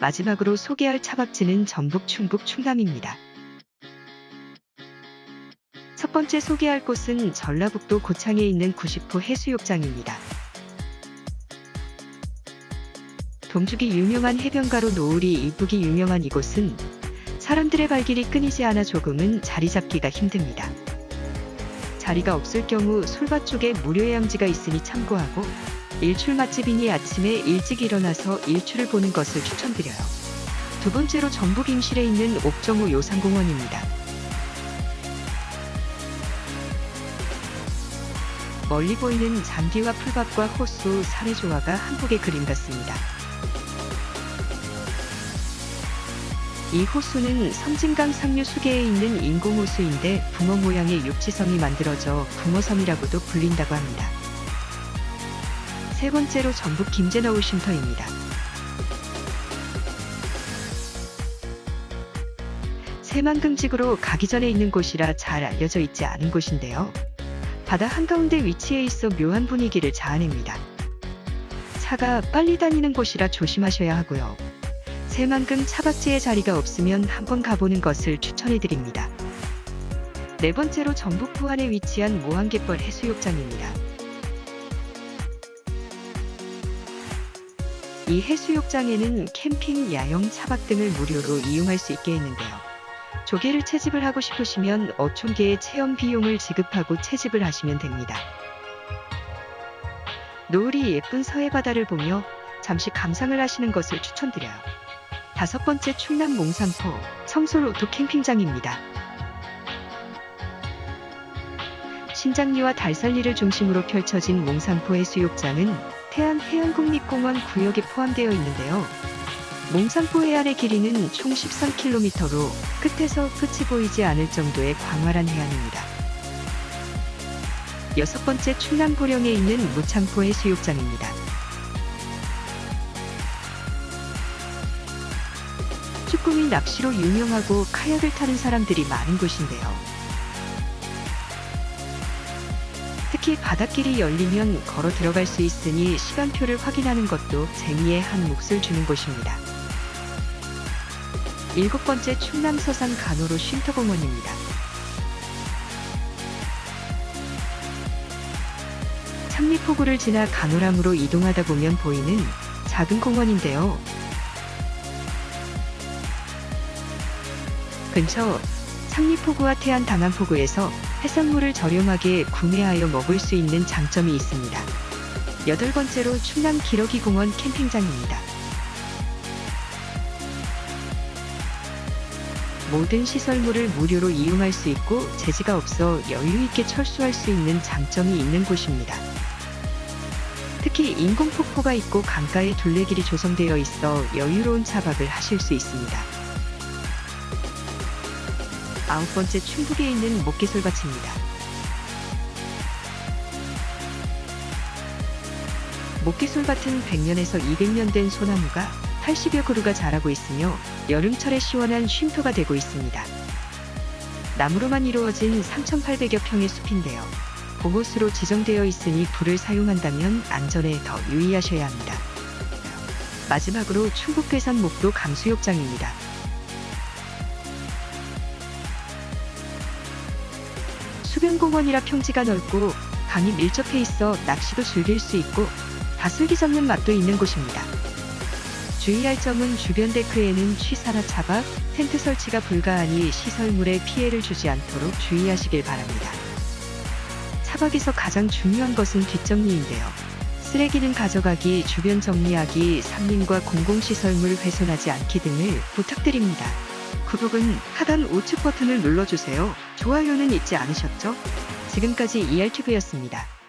마지막으로 소개할 차박지는 전북 충북 충남입니다. 첫 번째 소개할 곳은 전라북도 고창에 있는 90호 해수욕장입니다. 동죽이 유명한 해변가로 노을이 이쁘기 유명한 이곳은 사람들의 발길이 끊이지 않아 조금은 자리 잡기가 힘듭니다. 자리가 없을 경우 솔밭 쪽에 무료 해양지가 있으니 참고하고 일출 맛집이니 아침에 일찍 일어나서 일출을 보는 것을 추천드려요. 두 번째로 전북 임실에 있는 옥정호 요상공원입니다. 멀리 보이는 잔디와 풀밭과 호수, 산의 조화가 한복의 그림 같습니다. 이 호수는 섬진강 상류 수계에 있는 인공호수인데 붕어 모양의 육지섬이 만들어져 붕어섬이라고도 불린다고 합니다. 세 번째로 전북 김제너울 쉼터입니다. 새만금직으로 가기 전에 있는 곳이라 잘 알려져 있지 않은 곳인데요. 바다 한가운데 위치해 있어 묘한 분위기를 자아냅니다. 차가 빨리 다니는 곳이라 조심하셔야 하고요. 새만금 차박지의 자리가 없으면 한번 가보는 것을 추천해드립니다. 네 번째로 전북 부안에 위치한 모항갯벌 해수욕장입니다. 이 해수욕장에는 캠핑, 야영, 차박 등을 무료로 이용할 수 있게 했는데요. 조개를 채집을 하고 싶으시면 어촌계의 체험 비용을 지급하고 채집을 하시면 됩니다. 노을이 예쁜 서해 바다를 보며 잠시 감상을 하시는 것을 추천드려요. 다섯 번째 충남 몽산포 청솔 오토 캠핑장입니다. 신장리와 달살리를 중심으로 펼쳐진 몽산포 해수욕장은 태안 해안국립공원 구역에 포함되어 있는데요. 몽산포 해안의 길이는 총 13km로 끝에서 끝이 보이지 않을 정도의 광활한 해안입니다. 여섯 번째 충남 고령에 있는 무창포 해수욕장입니다. 쭈꾸미 낚시로 유명하고 카약을 타는 사람들이 많은 곳인데요. 특히 바닷길이 열리면 걸어 들어갈 수 있으니 시간표를 확인하는 것도 재미의 한 몫을 주는 곳입니다. 일곱 번째 충남 서산 간호로 쉼터공원입니다. 창리포구를 지나 간호람으로 이동하다 보면 보이는 작은 공원인데요. 근처 창리포구와 태안 당안포구에서 해산물을 저렴하게 구매하여 먹을 수 있는 장점이 있습니다. 여덟 번째로 충남 기러기 공원 캠핑장입니다. 모든 시설물을 무료로 이용할 수 있고 제지가 없어 여유 있게 철수할 수 있는 장점이 있는 곳입니다. 특히 인공 폭포가 있고 강가에 둘레길이 조성되어 있어 여유로운 차박을 하실 수 있습니다. 아홉 번째 충북에 있는 목계솔밭입니다. 목계솔밭은 100년에서 200년 된 소나무가 80여 그루가 자라고 있으며 여름철에 시원한 쉼터가 되고 있습니다. 나무로만 이루어진 3,800여 평의 숲인데요. 보호수로 지정되어 있으니 불을 사용한다면 안전에 더 유의하셔야 합니다. 마지막으로 충북 괴산 목도 강수욕장입니다. 수변공원이라 평지가 넓고 강이 밀접해 있어 낚시도 즐길 수 있고 다슬기 잡는 맛도 있는 곳입니다. 주의할 점은 주변 데크에는 취사나 차박, 텐트 설치가 불가하니 시설물에 피해를 주지 않도록 주의하시길 바랍니다. 차박에서 가장 중요한 것은 뒷정리인데요. 쓰레기는 가져가기, 주변 정리하기, 산림과 공공시설물 훼손하지 않기 등을 부탁드립니다. 구독은 하단 우측 버튼을 눌러주세요. 좋아요는 잊지 않으셨죠? 지금까지 ERTV였습니다.